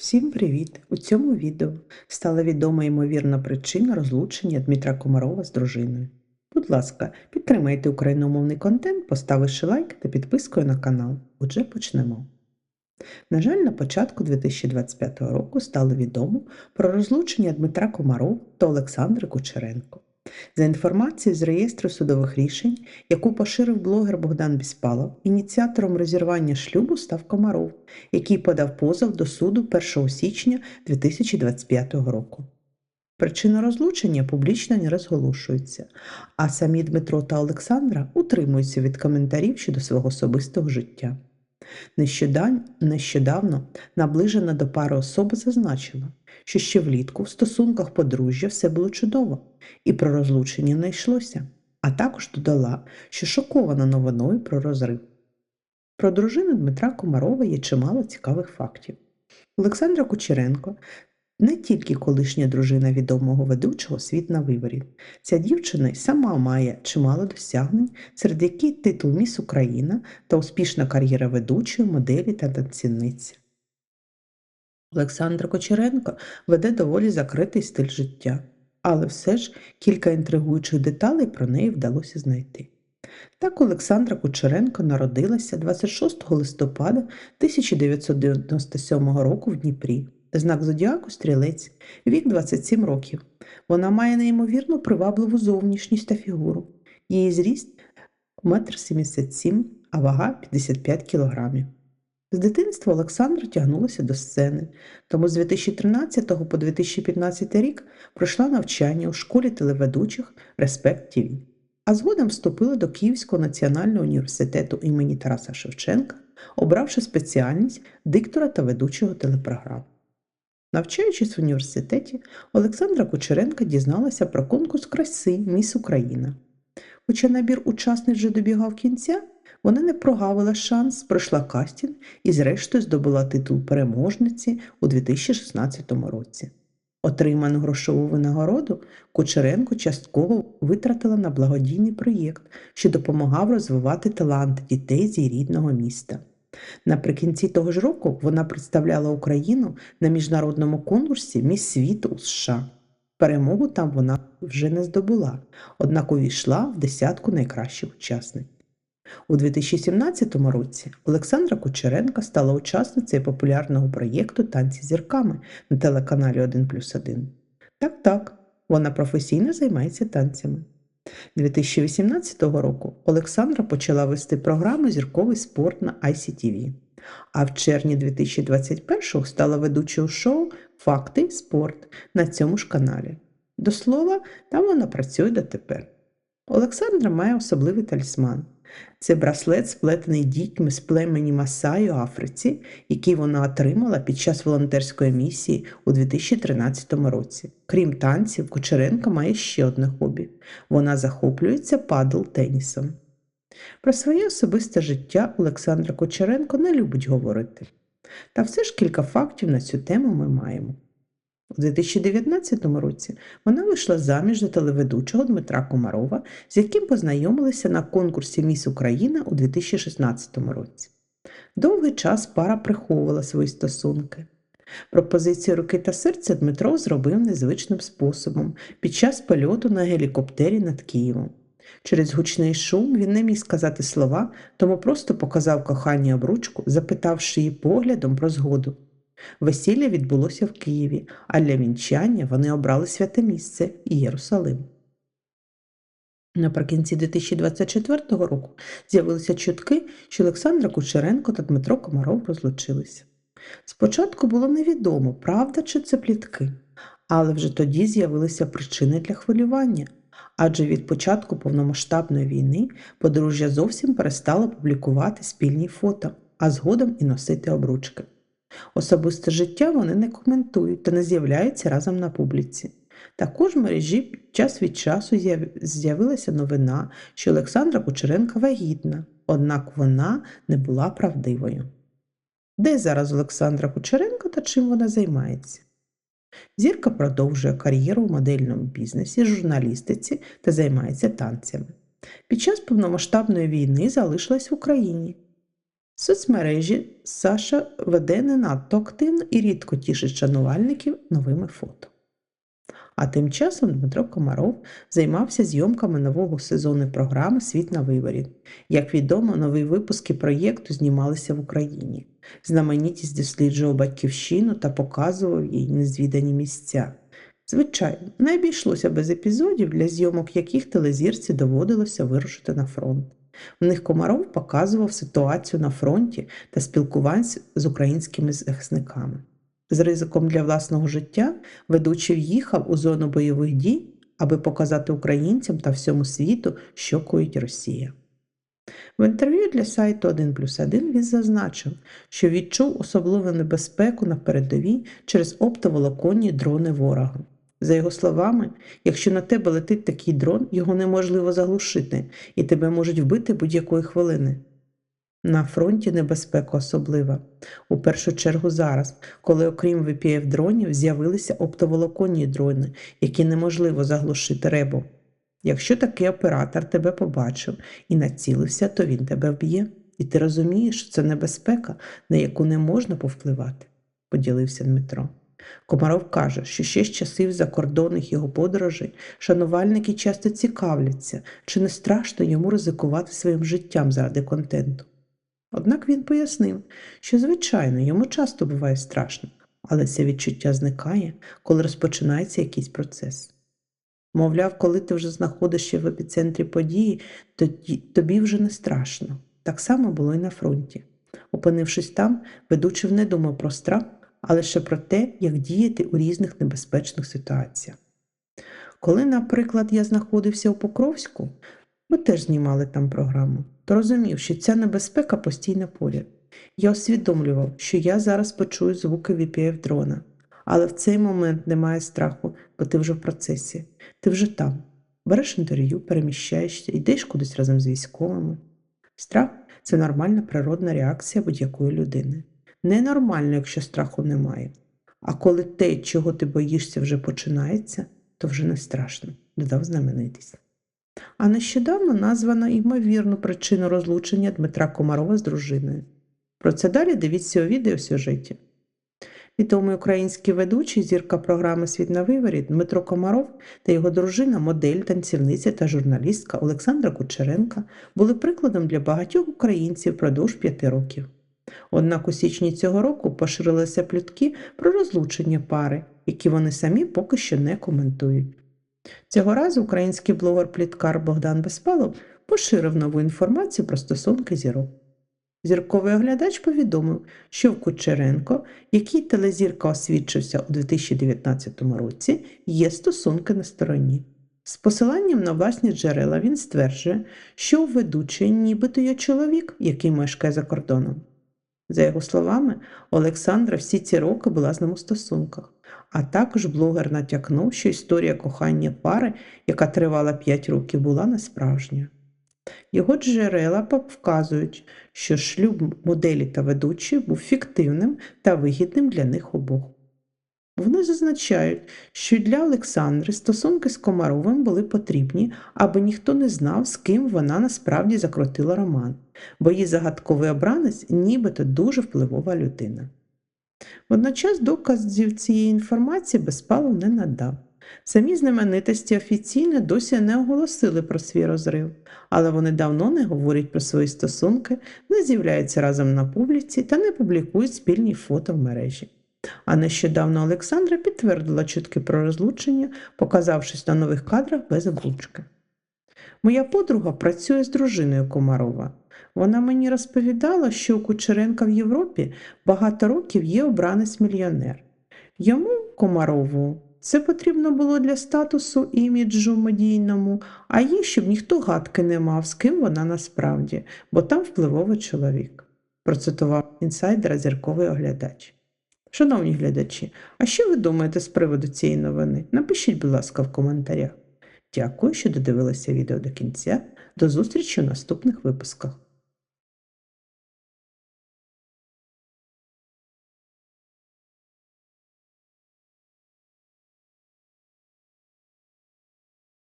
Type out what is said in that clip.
Всім привіт! У цьому відео стала відома ймовірна причина розлучення Дмитра Комарова з дружиною. Будь ласка, підтримайте україномовний контент, поставивши лайк та підпискою на канал. Отже, почнемо. На жаль, на початку 2025 року стало відомо про розлучення Дмитра Комарова та Олександри Кучеренко. За інформацією з реєстру судових рішень, яку поширив блогер Богдан Біспалов, ініціатором розірвання шлюбу став Комаров, який подав позов до суду 1 січня 2025 року. Причина розлучення публічно не розголошується, а самі Дмитро та Олександра утримуються від коментарів щодо свого особистого життя. Нещодавно, наближена до пари особа зазначила, що ще влітку в стосунках подружжя все було чудово, і про розлучення не йшлося, а також додала, що шокована новиною про розрив. Про дружину Дмитра Комарова є чимало цікавих фактів. Олександра Кучеренко не тільки колишня дружина відомого ведучого світ на виворі. Ця дівчина й сама має чимало досягнень, серед яких титул Міс Україна та успішна кар'єра ведучої, моделі та танцівниці. Олександра Кочеренко веде доволі закритий стиль життя, але все ж кілька інтригуючих деталей про неї вдалося знайти. Так Олександра Кучеренко народилася 26 листопада 1997 року в Дніпрі. Знак зодіаку стрілець, вік 27 років. Вона має неймовірно привабливу зовнішність та фігуру. Її зріст 1,77 м, а вага 55 кг. З дитинства Олександра тягнулася до сцени, тому з 2013 по 2015 рік пройшла навчання у школі телеведучих Респект ТВ, а згодом вступила до Київського національного університету імені Тараса Шевченка, обравши спеціальність диктора та ведучого телепрограм. Навчаючись в університеті, Олександра Кучеренка дізналася про конкурс краси Міс Україна. Хоча набір учасниць вже добігав кінця, вона не прогавила шанс, пройшла кастинг і, зрештою, здобула титул переможниці у 2016 році. Отриману грошову винагороду Кучеренко частково витратила на благодійний проєкт, що допомагав розвивати таланти дітей з її рідного міста. Наприкінці того ж року вона представляла Україну на міжнародному конкурсі Міс світу у США. Перемогу там вона вже не здобула, однак увійшла в десятку найкращих учасниць. У 2017 році Олександра Кучеренка стала учасницею популярного проєкту Танці зірками на телеканалі 1 плюс 1. Так, так, вона професійно займається танцями. 2018 року Олександра почала вести програму Зірковий спорт на ICTV, а в червні 2021 стала ведучою шоу Факти спорт на цьому ж каналі. До слова, там вона працює дотепер. Олександра має особливий талісман. Це браслет, сплетений дітьми з племені Масаї у Африці, який вона отримала під час волонтерської місії у 2013 році. Крім танців, Кучеренко має ще одне хобі. Вона захоплюється падл-тенісом. Про своє особисте життя Олександра Кучеренко не любить говорити. Та все ж кілька фактів на цю тему ми маємо. У 2019 році вона вийшла заміж за телеведучого Дмитра Комарова, з яким познайомилися на конкурсі Міс Україна у 2016 році. Довгий час пара приховувала свої стосунки. Пропозицію руки та серця Дмитро зробив незвичним способом під час польоту на гелікоптері над Києвом. Через гучний шум він не міг сказати слова, тому просто показав коханій обручку, запитавши її поглядом про згоду. Весілля відбулося в Києві, а для вінчання вони обрали святе місце Єрусалим. Наприкінці 2024 року з'явилися чутки, що Олександра Кучеренко та Дмитро Комаров розлучилися. Спочатку було невідомо, правда чи це плітки, але вже тоді з'явилися причини для хвилювання, адже від початку повномасштабної війни подружжя зовсім перестало публікувати спільні фото, а згодом і носити обручки. Особисте життя вони не коментують та не з'являються разом на публіці. Також в мережі час від часу з'явилася новина, що Олександра Кучеренка вагітна, однак вона не була правдивою. Де зараз Олександра Кучеренко та чим вона займається? Зірка продовжує кар'єру в модельному бізнесі, журналістиці та займається танцями. Під час повномасштабної війни залишилась в Україні. Соцмережі Саша веде не надто активно і рідко тішить шанувальників новими фото. А тим часом Дмитро Комаров займався зйомками нового сезону програми Світ на виборі. Як відомо, нові випуски проєкту знімалися в Україні. Знаменітість досліджував батьківщину та показував їй незвідані місця. Звичайно, не обійшлося без епізодів, для зйомок яких телезірці доводилося вирушити на фронт. В них Комаров показував ситуацію на фронті та спілкувався з українськими захисниками. З ризиком для власного життя ведучий в'їхав у зону бойових дій, аби показати українцям та всьому світу, що коїть Росія. В інтерв'ю для сайту 1 плюс 1 він зазначив, що відчув особливу небезпеку на передовій через оптоволоконні дрони ворога. За його словами, якщо на тебе летить такий дрон, його неможливо заглушити, і тебе можуть вбити будь-якої хвилини. На фронті небезпека особлива. У першу чергу зараз, коли окрім VPF дронів з'явилися оптоволоконні дрони, які неможливо заглушити ребом. Якщо такий оператор тебе побачив і націлився, то він тебе вб'є. І ти розумієш, що це небезпека, на яку не можна повпливати, поділився Дмитро. Комаров каже, що ще з часів закордонних його подорожей шанувальники часто цікавляться, чи не страшно йому ризикувати своїм життям заради контенту. Однак він пояснив, що, звичайно, йому часто буває страшно, але це відчуття зникає, коли розпочинається якийсь процес. Мовляв, коли ти вже знаходишся в епіцентрі події, тоді тобі вже не страшно. Так само було і на фронті. Опинившись там, ведучий не думав про страх, а лише про те, як діяти у різних небезпечних ситуаціях. Коли, наприклад, я знаходився у Покровську, ми теж знімали там програму, то розумів, що ця небезпека постійно поряд. Я усвідомлював, що я зараз почую звуки VPF дрона, але в цей момент немає страху, бо ти вже в процесі, ти вже там. Береш інтерв'ю, переміщаєшся, йдеш кудись разом з військовими. Страх це нормальна природна реакція будь-якої людини. Ненормально, якщо страху немає. А коли те, чого ти боїшся, вже починається, то вже не страшно, додав знаменитість. А нещодавно названо ймовірну причину розлучення Дмитра Комарова з дружиною. Про це далі дивіться у відеосюжеті. Відомий український ведучий, зірка програми Світ на виворі Дмитро Комаров та його дружина, модель, танцівниця та журналістка Олександра Кучеренка були прикладом для багатьох українців впродовж п'яти років. Однак у січні цього року поширилися плітки про розлучення пари, які вони самі поки що не коментують. Цього разу український блогер-пліткар Богдан Безпалов поширив нову інформацію про стосунки зірок. Зірковий оглядач повідомив, що в Кучеренко, який телезірка освідчився у 2019 році, є стосунки на стороні. З посиланням на власні джерела він стверджує, що у ведучої нібито є чоловік, який мешкає за кордоном. За його словами, Олександра всі ці роки була з ним у стосунках, а також блогер натякнув, що історія кохання пари, яка тривала 5 років, була несправжньою. Його джерела вказують, що шлюб моделі та ведучої був фіктивним та вигідним для них обох. Вони зазначають, що для Олександри стосунки з Комаровим були потрібні, аби ніхто не знав, з ким вона насправді закрутила роман, бо її загадковий обранець нібито дуже впливова людина. Водночас доказів цієї інформації Безпалов не надав. Самі знаменитості офіційно досі не оголосили про свій розрив, але вони давно не говорять про свої стосунки, не з'являються разом на публіці та не публікують спільні фото в мережі. А нещодавно Олександра підтвердила чутки про розлучення, показавшись на нових кадрах без обручки. Моя подруга працює з дружиною Комарова. Вона мені розповідала, що у Кучеренка в Європі багато років є обранець-мільйонер. Йому, Комарову, це потрібно було для статусу іміджу медійному, а їй, щоб ніхто гадки не мав, з ким вона насправді, бо там впливовий чоловік, процитував інсайдера зірковий оглядач. Шановні глядачі, а що ви думаєте з приводу цієї новини? Напишіть, будь ласка, в коментарях. Дякую, що додивилися відео до кінця. До зустрічі у наступних випусках.